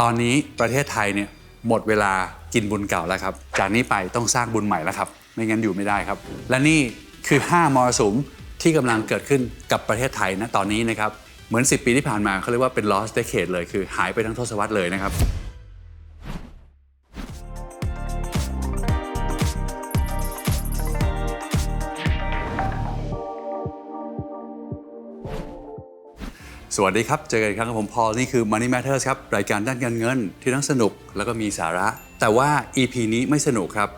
ตอนนี้ประเทศไทยเนี่ยหมดเวลากินบุญเก่าแล้วครับ จากนี้ไปต้องสร้างบุญใหม่แล้วครับ ไม่งั้นอยู่ไม่ได้ครับ และนี่คือ 5 มรสุมที่กำลังเกิดขึ้นกับประเทศไทยนะตอนนี้นะครับ เหมือน 10 ปีที่ผ่านมาเขาเรียกว่าเป็น lost decade เลยคือหายไปทั้งทศวรรษเลยนะครับ สวัสดีครับ เจอกันอีกครั้งกับผมพอลนี่คือ Money Matters ครับ รายการด้านการเงินที่ทั้งสนุกแล้วก็มีสาระ แต่ว่า EP นี้ไม่สนุกครับ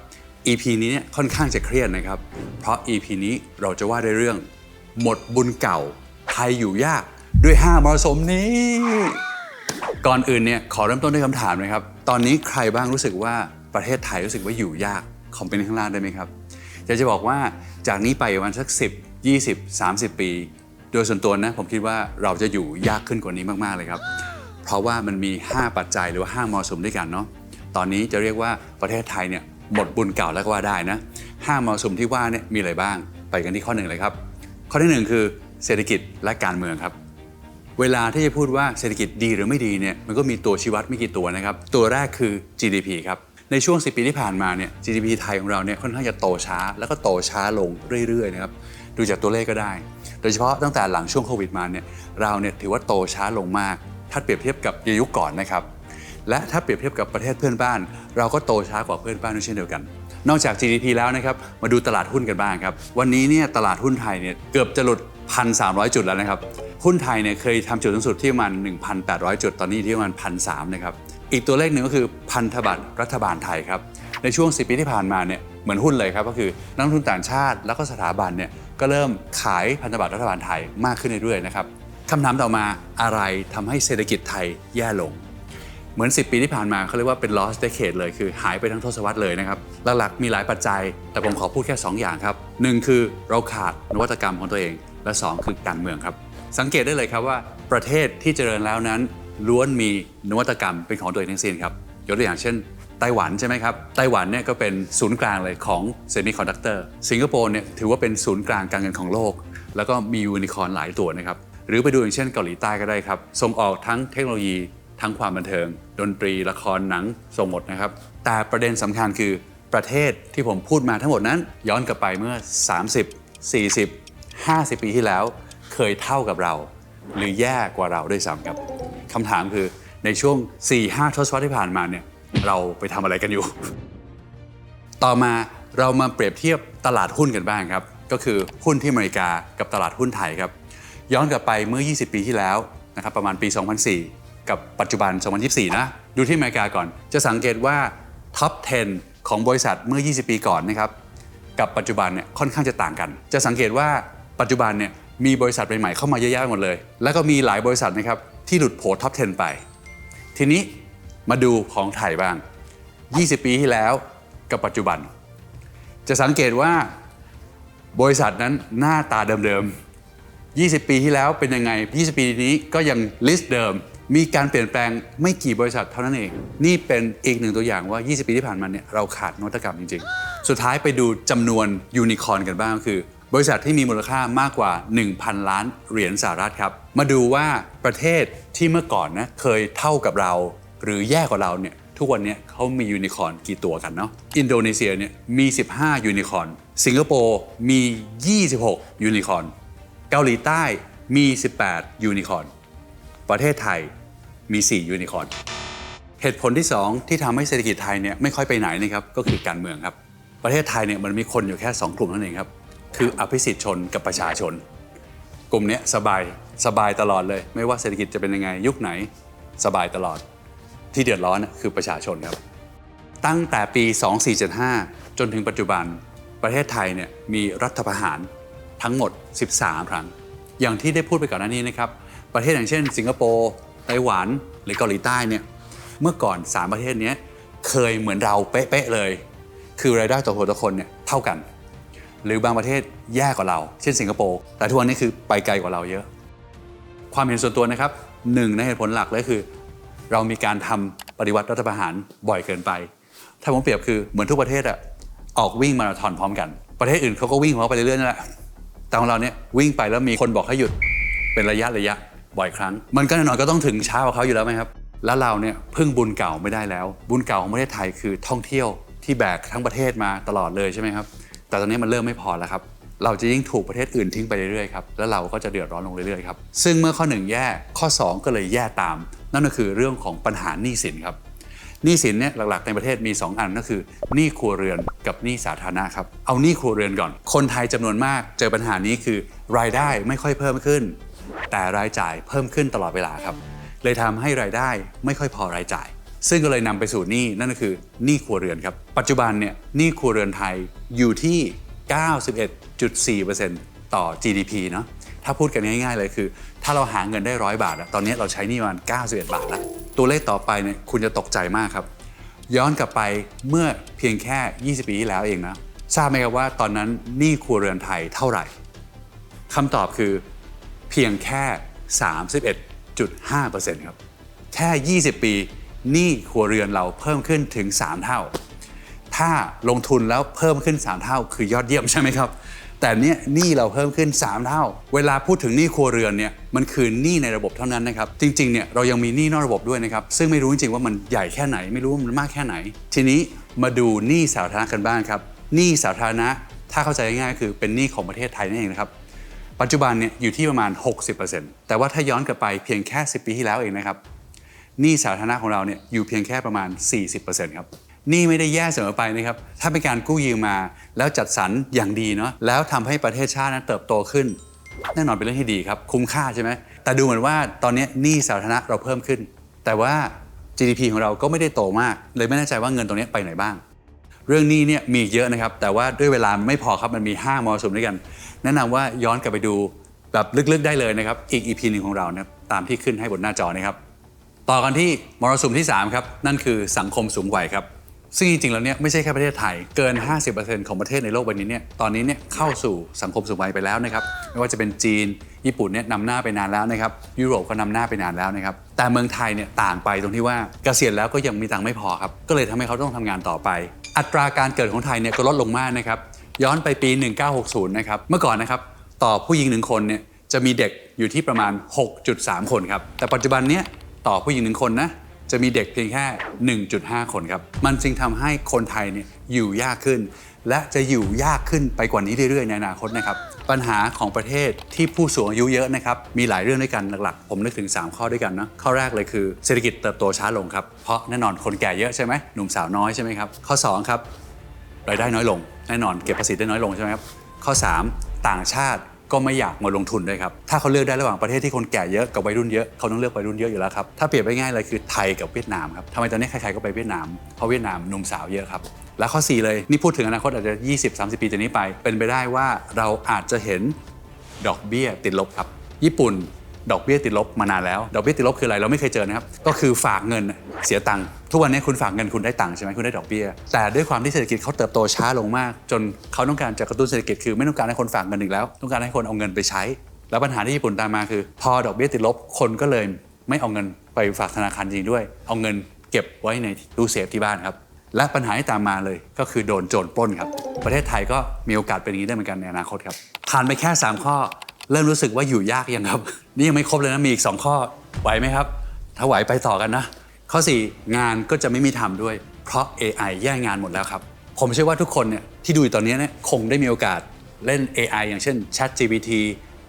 EP นี้เนี่ยค่อนข้างจะเครียดนะครับ เพราะ EP นี้เราจะว่าในเรื่อง หมดบุญเก่าไทยอยู่ยากด้วย5มรสมนี้ ก่อนอื่นเนี่ยขอเริ่มต้นด้วยคำถามนะครับ ตอนนี้ใครบ้างรู้สึกว่าประเทศไทยรู้สึกว่าอยู่ยากคอมเมนต์ข้างล่างได้ไหมครับอยากจะบอกว่าจากนี้ไปประมาณสัก 10 20 30 ปี โดยส่วนตัวนะผมคิดว่าเราจะอยู่ยากขึ้นกว่านี้มากๆเลยครับ เพราะว่ามันมี 5 ปัจจัยหรือว่า5มรสุมด้วยกันเนาะตอนนี้จะเรียกว่าประเทศไทยเนี่ยหมดบุญเก่าแล้วก็ว่าได้นะ5มรสุมที่ว่าเนี่ยมีอะไรบ้าง ไปกันที่ข้อหนึ่งเลยครับ ข้อที่หนึ่งคือเศรษฐกิจและการเมืองครับ เวลาที่จะพูดว่าเศรษฐกิจดีหรือไม่ดีเนี่ยมันก็มีตัวชี้วัดไม่กี่ตัวนะครับตัวแรกคือ GDP ครับในช่วง 10 ปีที่ผ่านมาเนี่ย GDP ไทยของเราเนี่ยค่อนข้างจะโตช้า แล้วก็โตช้าลงเรื่อยๆนะครับ ดูจากตัวเลขก็ได้ โดยเฉพาะตั้งแต่หลังช่วงโควิดมาเนี่ยเราเนี่ยถือว่าโตช้าลงมาก ถ้าเปรียบเทียบกับยุคก่อนนะครับ และถ้าเปรียบเทียบกับประเทศเพื่อนบ้าน เราก็โตช้ากว่าเพื่อนบ้านด้วยเช่นเดียวกัน นอกจาก GDP แล้วนะครับมาดูตลาดหุ้นกันบ้างครับ วันนี้เนี่ยตลาดหุ้นไทยเนี่ยเกือบจะหลุด 1,300 จุดแล้วนะครับหุ้นไทยเนี่ยเคยทำจุดสูงสุดที่ประมาณ1,800 จุดตอนนี้ที่ประมาณ1,300นะครับอีกตัวเลขหนึ่งก็คือพันธบัตรรัฐบาลไทยครับในช่วง 10 ปีที่ผ่านมาเนี่ยเหมือนหุ้นเลยครับก็คือนักทุนต่างชาติแล้วก็สถาบันเนี่ย ก็เริ่มขายพันธบัตรรัฐบาลไทยมากขึ้นเรื่อยๆนะครับคำถามต่อมาอะไรทำให้เศรษฐกิจไทยแย่ลง เหมือน 10 ปีที่ผ่านมาเขาเรียกว่าเป็น lost decade เลยคือหายไปทั้งทศวรรษเลยนะครับหลักๆมีหลายปัจจัย แต่ผมขอพูดแค่ 2 อย่างครับ 1 คือเราขาดนวัตกรรมของตัวเอง และ 2 คือการเมืองครับ สังเกตได้เลยครับว่าประเทศที่เจริญแล้วนั้นล้วนมีนวัตกรรมเป็นของตัวเองทั้งสิ้นครับยกตัวอย่างเช่น ไต้หวันใช่ไหมครับ ไต้หวันเนี่ยก็เป็นศูนย์กลางเลยของเซมิคอนดักเตอร์สิงคโปร์เนี่ยถือว่าเป็นศูนย์กลางการเงินของโลก แล้วก็มียูนิคอร์นหลายตัวนะครับ หรือไปดูอย่างเช่นเกาหลีใต้ก็ได้ครับ ส่งออกทั้งเทคโนโลยี ทั้งความบันเทิง ดนตรี ละครหนังส่งหมดนะครับ แต่ประเด็นสำคัญคือประเทศที่ผมพูดมาทั้งหมดนั้น ย้อนกลับไปเมื่อ 30 40 50 ปีที่แล้ว เคยเท่ากับเรา หรือแย่กว่าเราด้วยซ้ำครับคำถามคือในช่วง 4-5 ทศวรรษที่ผ่านมาเนี่ย เราไปทำอะไรกันอยู่ ต่อมาเรามาเปรียบเทียบตลาดหุ้นกันบ้างครับ ก็คือหุ้นที่อเมริกากับตลาดหุ้นไทยครับ ย้อนกลับไปเมื่อ 20 ปีที่แล้วนะครับประมาณปี 2004 กับปัจจุบัน 2024 นะ ดูที่อเมริกาก่อน จะสังเกตว่าท็อป 10 ของบริษัทเมื่อ 20 ปีก่อนนะครับกับปัจจุบันเนี่ยค่อนข้างจะต่างกัน จะสังเกตว่าปัจจุบันเนี่ยมีบริษัทใหม่ๆเข้ามาเยอะแยะหมดเลย แล้วก็มีหลายบริษัทนะครับที่หลุดโผท็อป 10 ไป ทีนี้ มาดูของไทยบ้าง 20 ปีที่แล้วกับปัจจุบัน จะสังเกตว่าบริษัทนั้นหน้าตาเดิมๆ 20 ปีที่แล้วเป็นยังไง 20 ปีนี้ก็ยังลิสต์เดิม มีการเปลี่ยนแปลงไม่กี่บริษัทเท่านั้นเอง นี่เป็นอีกหนึ่งตัวอย่างว่า 20 ปีที่ผ่านมาเนี่ยเราขาดนวัตกรรมจริง ๆ สุดท้ายไปดูจำนวนยูนิคอร์นกันบ้างคือบริษัทที่มีมูลค่ามากกว่า 1,000 ล้านเหรียญสหรัฐครับ มาดูว่าประเทศที่เมื่อก่อนนะเคยเท่ากับเรา หรือแย่กว่าเราเนี่ยทุกวันนี้เขามียูนิคอร์นกี่ตัวกันเนาะอินโดนีเซียเนี่ยมี 15 ยูนิคอร์นสิงคโปร์มี 26 ยูนิคอร์นเกาหลีใต้มี 18 ยูนิคอร์นประเทศไทยมี 4 ยูนิคอร์นเหตุผลที่ 2 ที่ทำให้เศรษฐกิจไทยเนี่ยไม่ค่อยไปไหนนะครับก็คือการเมืองครับ ประเทศไทยเนี่ยมันมีคนอยู่แค่ 2 กลุ่มเท่านั้นเองครับ คืออภิสิทธิ์ชนกับประชาชน กลุ่มนี้สบายสบายตลอดเลย ไม่ว่าเศรษฐกิจจะเป็นยังไงยุคไหนสบายตลอด ที่เดือดร้อนคือประชาชนครับ ตั้งแต่ปี 2475 จนถึงปัจจุบันประเทศไทยเนี่ยมีรัฐประหารทั้งหมด 13 ครั้ง อย่างที่ได้พูดไปก่อนหน้านี้นะครับ ประเทศอย่างเช่น สิงคโปร์ไต้หวันหรือเกาหลีใต้เนี่ยเมื่อก่อน 3 ประเทศนี้เคยเหมือนเราเป๊ะๆเลย คือรายได้ต่อหัวต่อคนเนี่ยเท่ากัน หรือบางประเทศแย่กว่าเรา เช่นสิงคโปร์แต่ทุกวันนี้คือไปไกลกว่าเราเยอะ ความเห็นส่วนตัวนะครับหนึ่งในเหตุผลหลักเลยคือ เรามีการทำปฏิวัติรัฐประหารบ่อยเกินไป ถ้าผมเปรียบคือเหมือนทุกประเทศอะออกวิ่งมาราธอนพร้อมกัน ประเทศอื่นเขาก็วิ่งของเขาไปเรื่อยๆนั่นแหละแต่ของเราเนี่ยวิ่งไปแล้วมีคนบอกให้หยุดเป็นระยะระยะบ่อยครั้ง มันก็แน่นอนก็ต้องถึงช้ากว่าเขาอยู่แล้วไหมครับ แล้วเราเนี่ยพึ่งบุญเก่าไม่ได้แล้ว บุญเก่าของประเทศไทยคือท่องเที่ยวที่แบกทั้งประเทศมาตลอดเลยใช่ไหมครับ แต่ตอนนี้มันเริ่มไม่พอแล้วครับ เราจะยิ่งถูกประเทศอื่นทิ้งไปเรื่อยๆครับ แล้วเราก็จะเดือดร้อนลงเรื่อยๆครับ ซึ่งเมื่อข้อหนึ่งแย่ ข้อ 2 ก็เลยแย่ตาม นั่นก็คือเรื่องของปัญหาหนี้สินครับหนี้สินเนี่ยหลักๆในประเทศมี 2 อันก็คือหนี้ครัวเรือนกับหนี้สาธารณะครับเอาหนี้ครัวเรือนก่อน คนไทยจำนวนมากเจอปัญหานี้คือรายได้ไม่ค่อยเพิ่มขึ้น แต่รายจ่ายเพิ่มขึ้นตลอดเวลาครับ เลยทำให้รายได้ไม่ค่อยพอรายจ่าย ซึ่งก็เลยนำไปสู่หนี้นั่นก็คือหนี้ครัวเรือนครับปัจจุบันเนี่ยหนี้ครัวเรือนไทยอยู่ที่ 91.4%ต่อ GDP เนาะ ถ้าพูดกันง่าย ๆ เลยคือ ถ้าเราหาเงินได้ร้อยบาทอะตอนนี้เราใช้หนี้ประมาณ91 บาทแล้วตัวเลขต่อไปเนี่ยคุณจะตกใจมากครับ ย้อนกลับไปเมื่อเพียงแค่ 20 ปีที่แล้วเองนะทราบไหมครับว่าตอนนั้นหนี้ครัวเรือนไทยเท่าไหร่คำตอบคือเพียงแค่ 31.5%ครับแค่ 20 ปีหนี้ครัวเรือนเราเพิ่มขึ้นถึง 3 เท่า ถ้าลงทุนแล้วเพิ่มขึ้น 3 เท่า คือยอดเยี่ยมใช่ไหมครับ แต่เนี่ยหนี้เราเพิ่มขึ้น 3 เท่า เวลาพูดถึงหนี้ครัวเรือนเนี่ยมันคือหนี้ในระบบเท่านั้นนะครับ จริงๆเนี่ยเรายังมีหนี้นอกระบบด้วยนะครับ ซึ่งไม่รู้จริงๆว่ามันใหญ่แค่ไหน ไม่รู้ว่ามันมากแค่ไหน ทีนี้มาดูหนี้สาธารณะกันบ้างครับหนี้สาธารณะถ้าเข้าใจง่ายๆคือเป็นหนี้ของประเทศไทยนั่นเองนะครับปัจจุบันเนี่ยอยู่ที่ประมาณ 60%แต่ว่าถ้าย้อนกลับไปเพียงแค่ 10 ปีที่แล้วเองนะครับหนี้สาธารณะของเราเนี่ยอยู่เพียงแค่ประมาณ 40%ครับ นี้ไม่ได้แย่เสมอไปนะครับ ถ้าเป็นการกู้ยืมมา แล้วจัดสรรอย่างดีเนาะ แล้วทำให้ประเทศชาตินั้นเติบโตขึ้น แน่นอนเป็นเรื่องที่ดีครับ คุ้มค่าใช่ไหม แต่ดูเหมือนว่าตอนนี้หนี้สาธารณะเราเพิ่มขึ้น แต่ว่า GDP ของเราก็ไม่ได้โตมาก เลยไม่แน่ใจว่าเงินตรงนี้ไปไหนบ้าง เรื่องหนี้เนี่ยมีเยอะนะครับ แต่ว่าด้วยเวลาไม่พอครับ มันมี5มรสุมด้วยกัน แนะนำว่าย้อนกลับไปดูแบบลึกๆได้เลยนะครับ อีก EP หนึ่งของเรานะครับตามที่ขึ้นให้บนหน้าจอนะครับ ต่อกันที่มรสุมที่3ครับ นั่นคือสังคมสูงวัยครับ ซึ่งจริงๆแล้วเนี่ยไม่ใช่แค่ประเทศไทย เกิน 50%ของประเทศในโลกใบนี้เนี่ยตอนนี้เนี่ยเข้าสู่สังคมสูงวัยไปแล้วนะครับไม่ว่าจะเป็นจีน ญี่ปุ่นเนี่ยนำหน้าไปนานแล้วนะครับยุโรปก็นำหน้าไปนานแล้วนะครับแต่เมืองไทยเนี่ยต่างไปตรงที่ว่าเกษียณแล้วก็ยังมีตังค์ไม่พอครับก็เลยทำให้เขาต้องทำงานต่อไป อัตราการเกิดของไทยเนี่ยก็ลดลงมากนะครับย้อนไปปี 1960 นะครับเมื่อก่อนนะครับต่อผู้หญิงหนึ่งคนเนี่ยจะมีเด็กอยู่ที่ประมาณ 6.3 คนครับแต่ปัจจุบันเนี้ยต่อผู้หญิงหนึ่งคนนะ จะมีเด็กเพียงแค่ 1.5 คนครับ มันจึงทำให้คนไทยเนี่ยอยู่ยากขึ้น และจะอยู่ยากขึ้นไปกว่านี้เรื่อยๆ ในอนาคตนะครับ ปัญหาของประเทศที่ผู้สูงอายุเยอะนะครับ มีหลายเรื่องด้วยกันหลักๆ ผมนึกถึง 3 ข้อด้วยกันนะข้อแรกเลยคือเศรษฐกิจเติบโตช้าลงครับ เพราะแน่นอนคนแก่เยอะใช่ไหมหนุ่มสาวน้อยใช่ไหมครับ ข้อ 2 ครับรายได้น้อยลง แน่นอนเก็บภาษีได้น้อยลงใช่ไหมครับ ข้อ 3 ต่างชาติ ก็ไม่อยากมาลงทุนด้วยครับ ถ้าเขาเลือกได้ระหว่างประเทศที่คนแก่เยอะกับวัยรุ่นเยอะเขาต้องเลือกวัยรุ่นเยอะอยู่แล้วครับ ถ้าเปรียบไปง่ายเลยคือไทยกับเวียดนามครับทำไมตอนนี้ใครๆก็ไปเวียดนาม เพราะเวียดนามหนุ่มสาวเยอะครับ และข้อ 4 เลย นี่พูดถึงอนาคตอาจจะ 20-30 ปีจากนี้ไป เป็นไปได้ว่าเราอาจจะเห็นดอกเบี้ยติดลบครับ ญี่ปุ่น ดอกเบี้ยติดลบมานานแล้ว ดอกเบี้ยติดลบคืออะไรเราไม่เคยเจอนะครับ ก็คือฝากเงินเสียตังค์ ทุกวันนี้คุณฝากเงินคุณได้ตังค์ใช่ไหมคุณได้ดอกเบี้ย แต่ด้วยความที่เศรษฐกิจเขาเติบโตช้าลงมาก จนเขาต้องการจะกระตุ้นเศรษฐกิจคือไม่ต้องการให้คนฝากเงินอีกแล้ว ต้องการให้คนเอาเงินไปใช้ แล้วปัญหาที่ญี่ปุ่นตามมาคือ พอดอกเบี้ยติดลบคนก็เลยไม่เอาเงินไปฝากธนาคารจริงด้วย เอาเงินเก็บไว้ในตู้เซฟที่บ้านครับและปัญหาที่ตามมาเลยก็คือโดนโจรปล้นครับ ประเทศไทยก็มีโอกาสเป็นอย่างนี้ได้เหมือนกันในอนาคตครับผ่านไปแค่ 3 ข้อ เริ่มรู้สึกว่าอยู่ยากยังครับ นี่ยังไม่ครบเลยนะมีอีก 2 ข้อไหวไหมครับ ถ้าไหวไปต่อกันนะ ข้อ 4 งานก็จะไม่มีทำด้วย เพราะ AI แย่งงานหมดแล้วครับ ผมเชื่อว่าทุกคนเนี่ยที่ดูอยู่ตอนนี้เนี่ยคงได้มีโอกาสเล่น AI อย่างเช่น ChatGPT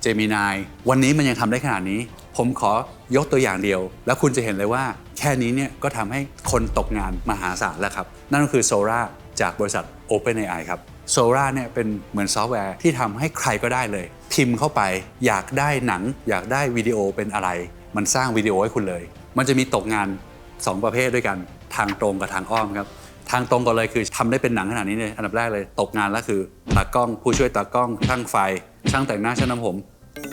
Gemini วันนี้มันยังทำได้ขนาดนี้ ผมขอยกตัวอย่างเดียว แล้วคุณจะเห็นเลยว่า แค่นี้เนี่ยก็ทำให้คนตกงานมหาศาลแล้วครับ นั่นก็คือ Sora จากบริษัท OpenAI ครับ Sora เนี่ยเป็นเหมือนซอฟต์แวร์ที่ทำให้ใครก็ได้เลย พิมพ์เข้าไป อยากได้หนัง อยากได้วิดีโอเป็นอะไร มันสร้างวิดีโอให้คุณเลย มันจะมีตกงาน 2 ประเภทด้วยกันทางตรงกับทางอ้อมครับทางตรงก่อนเลยคือทำได้เป็นหนังขนาดนี้เลยอันดับแรกเลยตกงานแล้วคือตากล้องผู้ช่วยตากล้องช่างไฟ ช่างแต่งหน้าช่างน้ำผม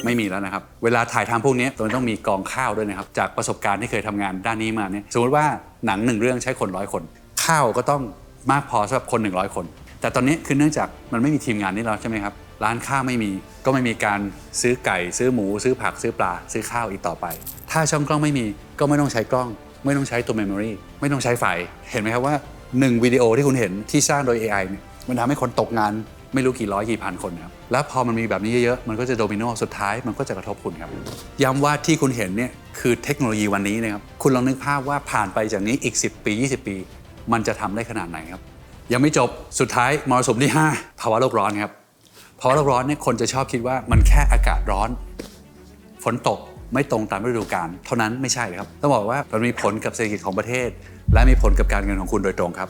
ไม่มีแล้วนะครับ เวลาถ่ายทำพวกนี้มันต้องมีกองข้าวด้วยนะครับ จากประสบการณ์ที่เคยทำงานด้านนี้มาเนี่ยสมมติว่าหนังหนึ่งเรื่องใช้คนร้อยคน ข้าวก็ต้องมากพอสำหรับคน 100 คน แต่ตอนนี้คือเนื่องจากมันไม่มีทีมงานนี่แล้วใช่ไหมครับ ร้านข้าวไม่มี ก็ไม่มีการซื้อไก่ ซื้อหมู ซื้อผักซื้อปลา ซื้อข้าวอีกต่อไป ถ้าช่องกล้องไม่มีก็ไม่ต้องใช้กล้อง ไม่ต้องใช้ตัวเมมโมรีไม่ต้องใช้ไฟเห็นไหมครับว่าหนึ่งวิดีโอที่คุณเห็นที่สร้างโดย AI เนี่ยมันทำให้คนตกงานไม่รู้กี่ร้อยกี่พันคนนะครับแล้วพอมันมีแบบนี้เยอะๆ มันก็จะโดมิโนสุดท้ายมันก็จะกระทบคุณครับ ย้ำว่าที่คุณเห็นเนี่ยคือเทคโนโลยีวันนี้นะครับ คุณลองนึกภาพว่าผ่านไปจากนี้อีก 10 ปี 20 ปี มันจะทำได้ขนาดไหนครับ ยังไม่จบสุดท้ายมรสุมที่ 5 ภาวะโลกร้อนครับ ภาะโลกร้อนเนี่ยคนจะชอบคิดว่ามันแค่อากาศร้อน ฝนตกไม่ตรงตามฤดูกาลเท่านั้นไม่ใช่เลยครับต้องบอกว่ามันมีผลกับเศรษฐกิจของประเทศ และมีผลกับการเงินของคุณโดยตรงครับ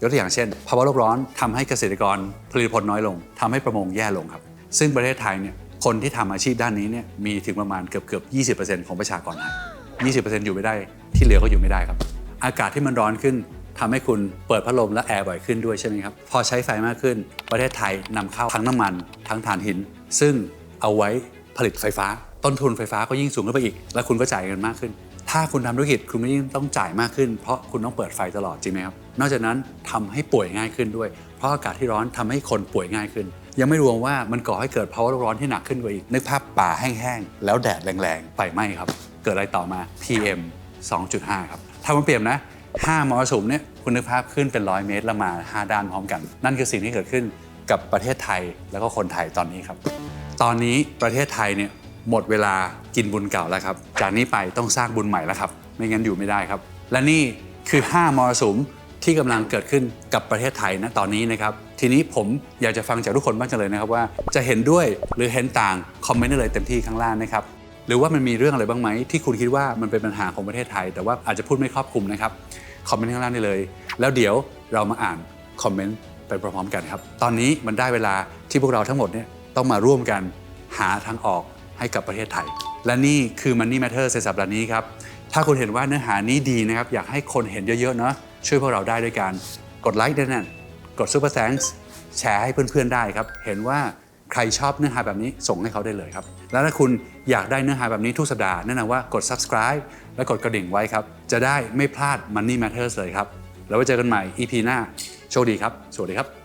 ยกตัวอย่างเช่นภาวะโลกร้อนทำให้เกษตรกรผลิตผลน้อยลงทำให้ประมงแย่ลงครับ ซึ่งประเทศไทยเนี่ยคนที่ทำอาชีพด้านนี้เนี่ยมีถึงประมาณเกือบเกือบ20%ของประชากรไทย20%อยู่ไม่ได้ที่เหลือก็อยู่ไม่ได้ครับ อากาศที่มันร้อนขึ้น ทำให้คุณเปิดพัดลมและแอร์บ่อยขึ้นด้วยใช่ไหมครับ พอใช้ไฟมากขึ้น ประเทศไทยนำเข้าทั้งน้ำมัน ทั้งถ่านหิน ซึ่งเอาไว้ผลิตไฟฟ้า ต้นทุนไฟฟ้าก็ยิ่งสูงขึ้นไปอีก และคุณก็จ่ายเงินมากขึ้น ถ้าคุณทำธุรกิจคุณก็ยิ่งต้องจ่ายมากขึ้น เพราะคุณต้องเปิดไฟตลอดจริงไหมครับ นอกจากนั้นทำให้ป่วยง่ายขึ้นด้วย เพราะอากาศที่ร้อนทำให้คนป่วยง่ายขึ้น ยังไม่รวมว่ามันก่อให้เกิดภาวะร้อนที่หนักขึ้นกว่าอีก นึกภาพป่าแห้งๆแล้วแดดแรงๆไฟไหม้ครับ เกิดอะไรต่อมา PM 2.5 ครับถ้ามันเปรียบนะ 5มรสุมเนี่ยคุณนึกภาพขึ้นเป็นร้อยเมตรล้วมา 5 ด้านพร้อมกัน นั่นคือสิ่งที่เกิดขึ้นกับประเทศไทยแล้วก็คนไทยตอนนี้ครับ ตอนนี้ประเทศไทยเนี่ยหมดเวลากินบุญเก่าแล้วครับ จากนี้ไปต้องสร้างบุญใหม่แล้วครับ ไม่งั้นอยู่ไม่ได้ครับ และนี่คือ 5มรสุมที่กำลังเกิดขึ้นกับประเทศไทยณตอนนี้นะครับ ทีนี้ผมอยากจะฟังจากทุกคนบ้างจังเลยนะครับว่าจะเห็นด้วยหรือเห็นต่างคอมเมนต์ได้เลยเต็มที่ข้างล่างนะครับ หรือว่ามันมีเรื่องอะไรบ้างไหมที่คุณคิดว่ามันเป็นปัญหาของประเทศไทย แต่ว่าอาจจะพูดไม่ครอบคลุมนะครับคอมเมนต์ข้างล่างได้เลย แล้วเดี๋ยวเรามาอ่านคอมเมนต์ไปพร้อมๆกันครับ ตอนนี้มันได้เวลาที่พวกเราทั้งหมดเนี่ยต้องมาร่วมกันหาทางออกให้กับประเทศไทย และนี่คือ Money Matter ในสัปดาห์นี้ครับ ถ้าคุณเห็นว่าเนื้อหานี้ดีนะครับ อยากให้คนเห็นเยอะๆเนาะช่วยพวกเราได้ด้วยการกดไลค์ด้วยนั่นกด Super Thanks แชร์ให้เพื่อนๆได้ครับ เห็นว่า ใครชอบเนื้อหาแบบนี้ส่งให้เขาได้เลยครับ แล้วถ้าคุณอยากได้เนื้อหาแบบนี้ทุกสัปดาห์แนะนำว่ากด subscribe และกดกระดิ่งไว้ครับ จะได้ไม่พลาด Money Matters เลยครับ แล้วไว้เจอกันใหม่ EP หน้า โชคดีครับ สวัสดีครับ